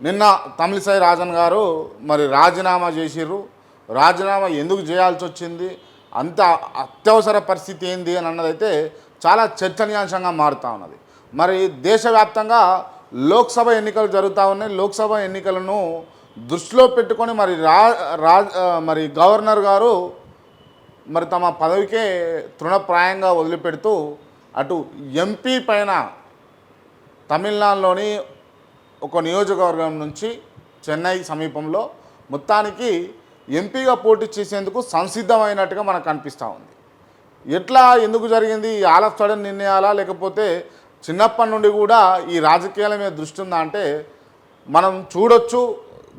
నిన్న తమిళిసై రాజన్ గారు మరి రాజీనామా చేసిర్రు. రాజీనామా ఎందుకు చేయాల్సి వచ్చింది అంత అత్యవసర పరిస్థితి ఏంది అని అన్నదైతే చాలా చర్చనీయాంశంగా మారుతూ ఉన్నది. మరి దేశవ్యాప్తంగా లోక్సభ ఎన్నికలు జరుగుతూ ఉన్నాయి. లోక్సభ ఎన్నికలను దృష్టిలో పెట్టుకొని మరి రా మరి గవర్నర్ గారు మరి తమ పదవికే తృణప్రాయంగా వదిలిపెడుతూ అటు ఎంపీ పైన తమిళనాడులోని ఒక నియోజకవర్గం నుంచి చెన్నై సమీపంలో మొత్తానికి ఎంపీగా పోటీ చేసేందుకు సంసిద్ధమైనట్టుగా మనకు కనిపిస్తూ ఉంది. ఎట్లా ఎందుకు జరిగింది ఈ ఆల్ ఆఫ్ సడన్ నిర్ణయాలా లేకపోతే చిన్నప్పటి నుండి కూడా ఈ రాజకీయాల మీద దృష్టి ఉందా అంటే మనం చూడొచ్చు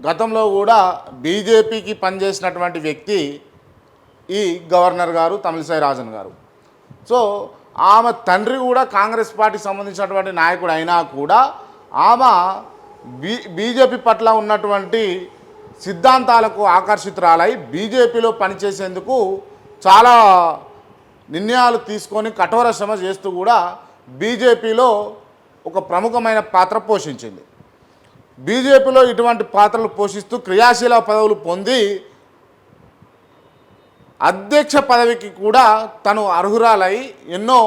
గతంలో కూడా బీజేపీకి పనిచేసినటువంటి వ్యక్తి ఈ గవర్నర్ గారు తమిళసాయి రాజన్ గారు. సో ఆమె తండ్రి కూడా కాంగ్రెస్ పార్టీకి సంబంధించినటువంటి నాయకుడు అయినా కూడా ఆమె బీ బీజేపీ పట్ల ఉన్నటువంటి సిద్ధాంతాలకు ఆకర్షితురాలై బీజేపీలో పనిచేసేందుకు చాలా నిర్ణయాలు తీసుకొని కఠోర శ్రమ చేస్తూ కూడా బీజేపీలో ఒక ప్రముఖమైన పాత్ర పోషించింది. బీజేపీలో ఇటువంటి పాత్రలు పోషిస్తూ క్రియాశీల పదవులు పొంది అధ్యక్ష పదవికి కూడా తను అర్హురాలై ఎన్నో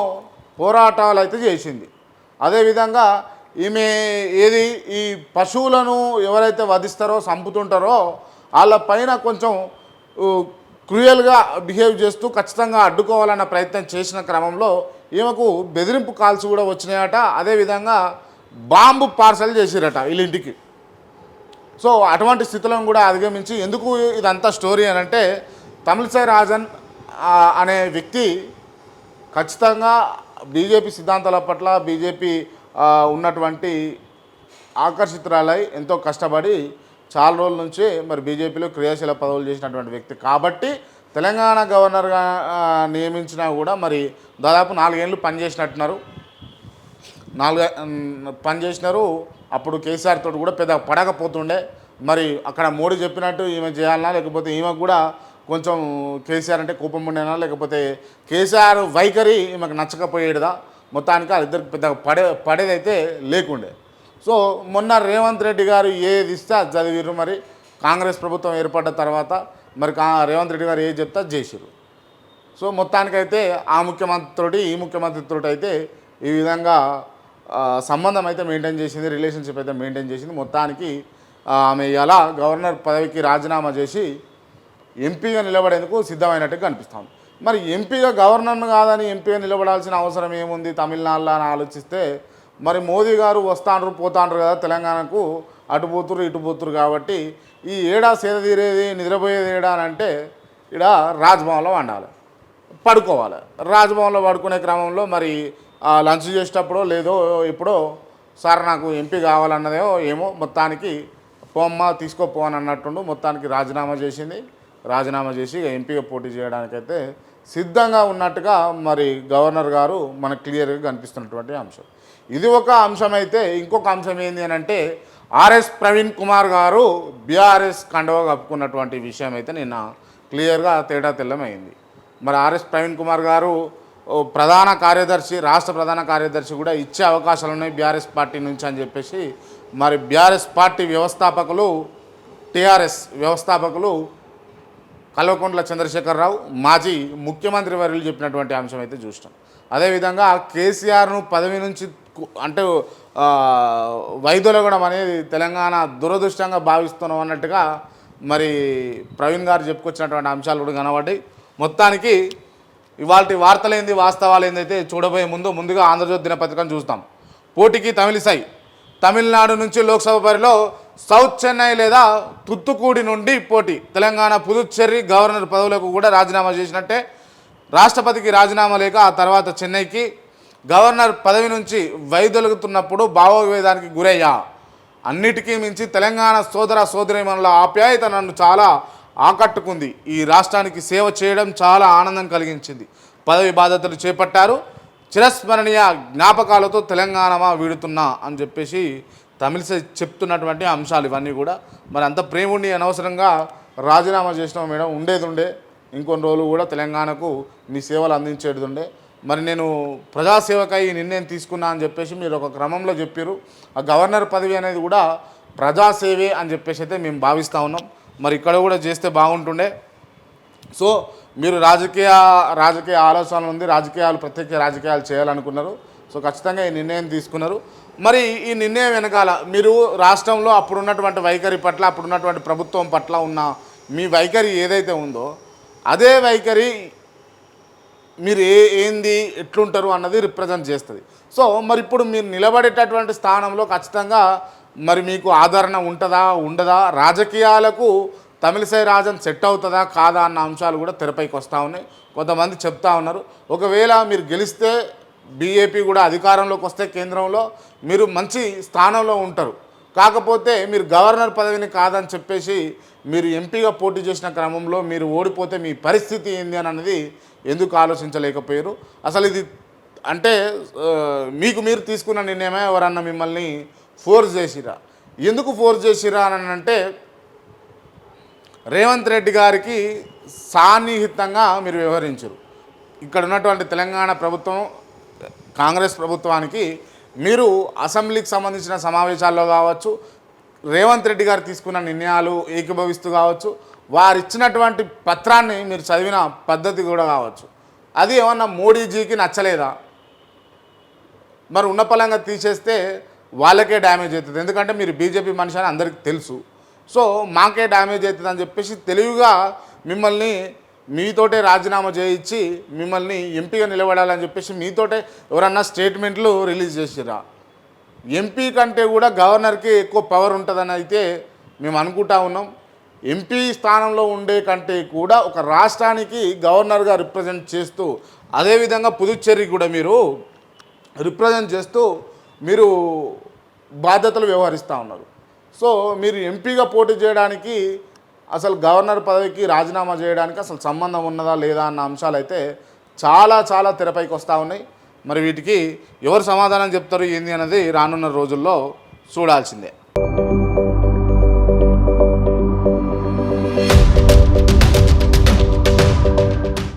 పోరాటాలు అయితే చేసింది. అదేవిధంగా ఈమె ఏది ఈ పశువులను ఎవరైతే వధిస్తారో చంపుతుంటారో వాళ్ళ పైన కొంచెం క్రూయల్గా బిహేవ్ చేస్తూ ఖచ్చితంగా అడ్డుకోవాలన్న ప్రయత్నం చేసిన క్రమంలో ఈమెకు బెదిరింపు కాల్స్ కూడా వచ్చినాయట. అదేవిధంగా బాంబు పార్సల్ చేసిరట వీళ్ళింటికి. సో అటువంటి స్థితులను కూడా అధిగమించి ఎందుకు ఇదంతా స్టోరీ అని అంటే తమిళసై రాజన్ అనే వ్యక్తి ఖచ్చితంగా బీజేపీ సిద్ధాంతాల పట్ల బీజేపీ ఉన్నటువంటి ఆకర్షితురాలై ఎంతో కష్టపడి చాలా రోజుల నుంచి మరి బీజేపీలో క్రియాశీల పదవులు చేసినటువంటి వ్యక్తి. కాబట్టి తెలంగాణ గవర్నర్గా నియమించినా కూడా మరి దాదాపు నాలుగేళ్ళు పనిచేసినట్టున్నారు. నాలుగు పనిచేసినారు. పని చేసినారు అప్పుడు కేసీఆర్ తోటి కూడా పెద్ద పడకపోతుండే. మరి అక్కడ మోడీ చెప్పినట్టు ఈమె చేయాలన్నా లేకపోతే ఈమెకు కూడా కొంచెం కేసీఆర్ అంటే కోపం ఉండేనా లేకపోతే కేసీఆర్ వైఖరి ఈమెకు నచ్చకపోయేదా మొత్తానికి వాళ్ళిద్దరికి పెద్ద పడే పడేదైతే లేకుండే. సో మొన్న రేవంత్ రెడ్డి గారు ఏది ఇస్తే అది చదివిర్రు మరి. కాంగ్రెస్ ప్రభుత్వం ఏర్పడ్డ తర్వాత మరి రేవంత్ రెడ్డి గారు ఏది చెప్తే అది చేసిర్రు. సో మొత్తానికైతే ఆ ముఖ్యమంత్రితోటి ఈ ముఖ్యమంత్రితోటి అయితే ఈ విధంగా సంబంధం అయితే మెయింటైన్ చేసింది రిలేషన్షిప్ అయితే మెయింటైన్ చేసింది. మొత్తానికి ఆమె ఎలా గవర్నర్ పదవికి రాజీనామా చేసి ఎంపీగా నిలబడేందుకు సిద్ధమైనట్టుగా కనిపిస్తాం మరి ఎంపీగా గవర్నర్ను కాదని ఎంపీగా నిలబడాల్సిన అవసరం ఏముంది తమిళనాడులో అని ఆలోచిస్తే మరి మోదీ గారు వస్తాండ్రు పోతాండ్రు కదా తెలంగాణకు అటు పోతురు ఇటు పోతురు కాబట్టి ఈ ఏడా సేద తీరేది నిద్రపోయేది ఏడా అని అంటే ఇక్కడ రాజ్భవన్లో వండాలి. పడుకోవాలి. రాజ్భవన్లో పడుకునే క్రమంలో మరి లంచ్ చేసేటప్పుడో లేదో ఎప్పుడో సార్ నాకు ఎంపీ కావాలన్నదేమో ఏమో మొత్తానికి పోమ్మ తీసుకోపో అని అన్నట్టుండు. మొత్తానికి రాజీనామా చేసింది. రాజీనామా చేసి ఎంపీగా పోటీ చేయడానికైతే సిద్ధంగా ఉన్నట్టుగా మరి గవర్నర్ గారు మనకు క్లియర్గా కనిపిస్తున్నటువంటి అంశం. ఇది ఒక అంశం అయితే ఇంకొక అంశం ఏంటి అని అంటే ఆర్ఎస్ ప్రవీణ్ కుమార్ గారు బీఆర్ఎస్ కండవ కప్పుకున్నటువంటి విషయం అయితే నిన్న క్లియర్గా తేడా తెల్లమైంది. మరి ఆర్ఎస్ ప్రవీణ్ కుమార్ గారు ప్రధాన కార్యదర్శి రాష్ట్ర ప్రధాన కార్యదర్శి కూడా ఇచ్చే అవకాశాలు ఉన్నాయి బీఆర్ఎస్ పార్టీ నుంచి అని చెప్పేసి. మరి బీఆర్ఎస్ పార్టీ వ్యవస్థాపకులు టీఆర్ఎస్ వ్యవస్థాపకులు కల్వకుంట్ల చంద్రశేఖరరావు మాజీ ముఖ్యమంత్రి వర్యులు చెప్పినటువంటి అంశం అయితే చూసినాం అదేవిధంగా కేసీఆర్ను పదవి నుంచి అంటే వైదొలగడం అనేది తెలంగాణ దురదృష్టంగా భావిస్తున్నాం అన్నట్టుగా మరి ప్రవీణ్ గారు చెప్పుకొచ్చినటువంటి అంశాలు కూడా కనబడ్డాయి. మొత్తానికి ఇవాళ వార్తలేంది వాస్తవాలు ఏందైతే చూడబోయే ముందు ముందుగా ఆంధ్రజ్యోతి దినపత్రికను చూస్తాం. పోటీకి తమిళిసై. తమిళనాడు నుంచి లోక్సభ పరిలో సౌత్ చెన్నై లేదా తుత్తుకూడి నుండి పోటీ. తెలంగాణ పుదుచ్చేరి గవర్నర్ పదవులకు కూడా రాజీనామా చేసినట్టే రాష్ట్రపతికి రాజీనామా లేక ఆ తర్వాత చెన్నైకి గవర్నర్ పదవి నుంచి వైదొలుగుతున్నప్పుడు భావోద్వేదానికి గురయ్యా. అన్నిటికీ మించి తెలంగాణ సోదర సోదరిమణుల ఆప్యాయత నన్ను చాలా ఆకట్టుకుంది. ఈ రాష్ట్రానికి సేవ చేయడం చాలా ఆనందం కలిగించింది. పదవి బాధ్యతలు చేపట్టారు. చిరస్మరణీయ జ్ఞాపకాలతో తెలంగాణమా వీడుతున్నా అని చెప్పేసి తమిళ చెప్తున్నటువంటి అంశాలు ఇవన్నీ కూడా. మరి అంత ప్రేముడిని అనవసరంగా రాజీనామా చేసినాం మేడం ఉండేది ఉండే ఇంకొన్ని రోజులు కూడా తెలంగాణకు మీ సేవలు అందించేది ఉండే మరి నేను ప్రజాసేవకై ఈ నిర్ణయం తీసుకున్నా అని చెప్పేసి మీరు ఒక క్రమంలో చెప్పారు ఆ గవర్నర్ పదవి అనేది కూడా ప్రజాసేవే అని చెప్పేసి అయితే మేము భావిస్తూ ఉన్నాం. మరి ఇక్కడ కూడా చేస్తే బాగుంటుండే. సో మీరు రాజకీయ రాజకీయ ఆలోచనలు ఉంది రాజకీయాలు ప్రత్యేక రాజకీయాలు చేయాలనుకున్నారు. సో ఖచ్చితంగా ఈ నిర్ణయం తీసుకున్నారు. మరి ఈ నిర్ణయం వెనకాల మీరు రాష్ట్రంలో అప్పుడున్నటువంటి వైఖరి పట్ల అప్పుడున్నటువంటి ప్రభుత్వం పట్ల ఉన్న మీ వైఖరి ఏదైతే ఉందో అదే వైఖరి మీరు ఏ ఏంది ఎట్లుంటారు అన్నది రిప్రజెంట్ చేస్తుంది. సో మరి ఇప్పుడు మీరు నిలబడేటటువంటి స్థానంలో ఖచ్చితంగా మరి మీకు ఆదరణ ఉంటుందా ఉండదా? రాజకీయాలకు తమిళసై రాజన్ సెట్ అవుతుందా కాదా అన్న అంశాలు కూడా తెరపైకి వస్తూ ఉన్నాయి. కొంతమంది చెప్తా ఉన్నారు. ఒకవేళ మీరు గెలిస్తే బీఏపీ కూడా అధికారంలోకి వస్తే కేంద్రంలో మీరు మంచి స్థానంలో ఉంటారు. కాకపోతే మీరు గవర్నర్ పదవిని కాదని చెప్పేసి మీరు ఎంపీగా పోటీ చేసిన క్రమంలో మీరు ఓడిపోతే మీ పరిస్థితి ఏంది అని అన్నది ఎందుకు ఆలోచించలేకపోయారు? అసలు ఇది అంటే మీకు మీరు తీసుకున్న నిర్ణయమే ఎవరన్నా మిమ్మల్ని ఫోర్స్ చేసిరా? ఎందుకు ఫోర్స్ చేసిరా అని అంటే రేవంత్ రెడ్డి గారికి సాన్నిహితంగా మీరు వ్యవహరించరు. ఇక్కడ ఉన్నటువంటి తెలంగాణ ప్రభుత్వం కాంగ్రెస్ ప్రభుత్వానికి మీరు అసెంబ్లీకి సంబంధించిన సమావేశాల్లో కావచ్చు రేవంత్ రెడ్డి గారు తీసుకున్న నిర్ణయాలు ఏకీభవిస్తూ కావచ్చు వారు ఇచ్చినటువంటి పత్రాన్ని మీరు చదివిన పద్ధతి కూడా కావచ్చు. అది ఏమన్నా మోడీజీకి నచ్చలేదా? మరి ఉన్న పలంగా తీసేస్తే వాళ్ళకే డ్యామేజ్ అవుతుంది. ఎందుకంటే మీరు బీజేపీ మనిషి అని అందరికీ తెలుసు. సో మాకే డ్యామేజ్ అవుతుంది అని చెప్పేసి తెలివిగా మిమ్మల్ని మీతోటే రాజీనామా చేయించి మిమ్మల్ని ఎంపీగా నిలబడాలని చెప్పేసి మీతోటే ఎవరన్నా స్టేట్మెంట్లు రిలీజ్ చేసిరా? ఎంపీ కంటే కూడా గవర్నర్కి ఎక్కువ పవర్ ఉంటుందని అయితే మేము అనుకుంటా ఉన్నాం. ఎంపీ స్థానంలో ఉండే కంటే కూడా ఒక రాష్ట్రానికి గవర్నర్గా రిప్రజెంట్ చేస్తూ అదేవిధంగా పుదుచ్చేరి కూడా మీరు రిప్రజెంట్ చేస్తూ మీరు బాధ్యతలు వ్యవహరిస్తూ ఉన్నారు. సో మీరు ఎంపీగా పోటీ చేయడానికి అసలు గవర్నర్ పదవికి రాజీనామా చేయడానికి అసలు సంబంధం ఉన్నదా లేదా అన్న అంశాలు అయితే చాలా చాలా తెరపైకి వస్తూ ఉన్నాయి. మరి వీటికి ఎవరు సమాధానం చెప్తారు ఏంది అనేది రానున్న రోజుల్లో చూడాల్సిందే.